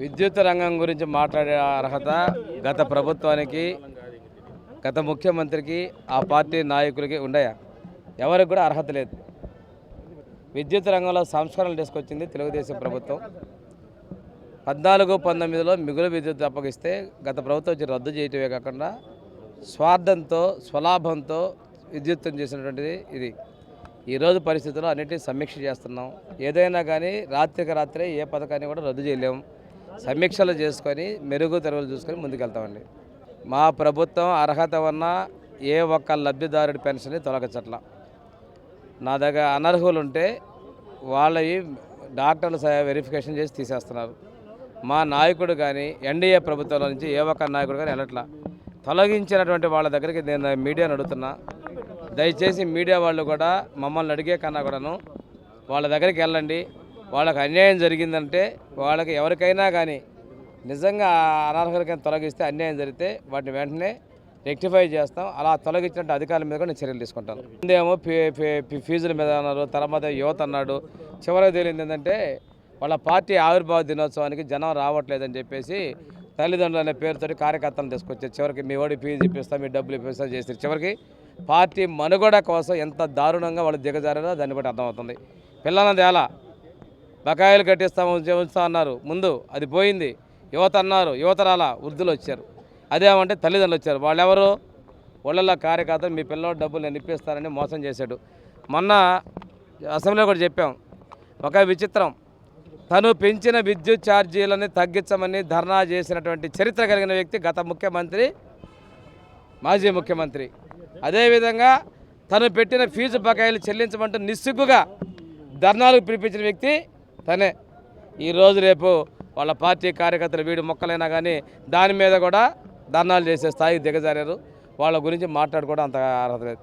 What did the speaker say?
విద్యుత్ రంగం గురించి మాట్లాడే అర్హత గత ప్రభుత్వానికి గత ముఖ్యమంత్రికి ఆ పార్టీ నాయకులకి ఉండయా? ఎవరికి కూడా అర్హత లేదు. విద్యుత్ రంగంలో సంస్కరణలు తీసుకొచ్చింది తెలుగుదేశం ప్రభుత్వం. పద్నాలుగు పంతొమ్మిదిలో మిగులు విద్యుత్ అప్పగిస్తే గత ప్రభుత్వం వచ్చి రద్దు చేయటమే కాకుండా స్వార్థంతో స్వలాభంతో విద్యుత్తం చేసినటువంటిది ఇది. ఈరోజు పరిస్థితుల్లో అన్నింటినీ సమీక్ష చేస్తున్నాం. ఏదైనా కానీ రాత్రికి రాత్రే ఏ పథకాన్ని కూడా రద్దు చేయలేము సమీక్షలు చేసుకొని మెరుగు చూసుకొని ముందుకెళ్తామండి. మా ప్రభుత్వం అర్హత ఉన్న ఏ ఒక్క లబ్ధిదారుడి పెన్షన్ని తొలగచట్ల. నా దగ్గర అనర్హులు ఉంటే వాళ్ళవి డాక్టర్లు వెరిఫికేషన్ చేసి తీసేస్తున్నారు. మా నాయకుడు కానీ ఎన్డీఏ ప్రభుత్వంలో నుంచి ఏ ఒక్క నాయకుడు కానీ వెళ్ళట్లా. తొలగించినటువంటి వాళ్ళ దగ్గరికి నేను మీడియాను అడుగుతున్నా దయచేసి మీడియా వాళ్ళు కూడా మమ్మల్ని అడిగే కన్నా కూడాను వాళ్ళ దగ్గరికి వెళ్ళండి. వాళ్ళకి అన్యాయం జరిగిందంటే వాళ్ళకి ఎవరికైనా కానీ నిజంగా అనర్హులకైనా తొలగిస్తే అన్యాయం జరిగితే వాటిని వెంటనే రెక్టిఫై చేస్తాం. అలా తొలగించినట్టు అధికారుల మీద కూడా నేను చర్యలు తీసుకుంటాను. ముందేమో ఫీజుల మీద అన్నారు తర్వాత యువత అన్నాడు. చివరికి తేలింది ఏంటంటే వాళ్ళ పార్టీ ఆవిర్భావ దినోత్సవానికి జనం రావట్లేదని చెప్పేసి తల్లిదండ్రులు అనే పేరుతో కార్యకర్తలను తీసుకొచ్చారు. చివరికి మీ ఓడి ఫీజు ఇప్పిస్తాం మీ డబ్బులు ఇప్పిస్తాం చేస్తారు చివరికి పార్టీ మనుగడ కోసం ఎంత దారుణంగా వాళ్ళు దిగజారారో దాన్ని బట్టి అర్థమవుతుంది. పిల్లలది ఎలా? బకాయిలు కట్టిస్తాము ఉంచుతా అన్నారు. ముందు అది పోయింది. యువత అన్నారు. యువతరాల వృద్ధులు వచ్చారు. అదేమంటే తల్లిదండ్రులు వచ్చారు. వాళ్ళెవరు? ఒళ్ళ కార్యకర్తలు మీ పిల్లల డబ్బులు నేను ఇప్పిస్తారని మోసం చేశాడు. మొన్న అసెంబ్లీలో కూడా చెప్పాం. ఒక విచిత్రం. తను పెంచిన విద్యుత్ ఛార్జీలని తగ్గించమని ధర్నా చేసినటువంటి చరిత్ర కలిగిన వ్యక్తి గత ముఖ్యమంత్రి మాజీ ముఖ్యమంత్రి. అదేవిధంగా తను పెట్టిన ఫీజు బకాయిలు చెల్లించమంటూ నిస్సిగ్గుగా ధర్నాలకు పిలిపించిన వ్యక్తి తనే. ఈరోజు రేపు వాళ్ళ పార్టీ కార్యకర్తలు వీడి మొక్కలైనా కానీ దాని మీద కూడా ధర్నాలు చేసే స్థాయికి దిగజారారు. వాళ్ళ గురించి మాట్లాడుకోవడం అంత అర్హత లేదు.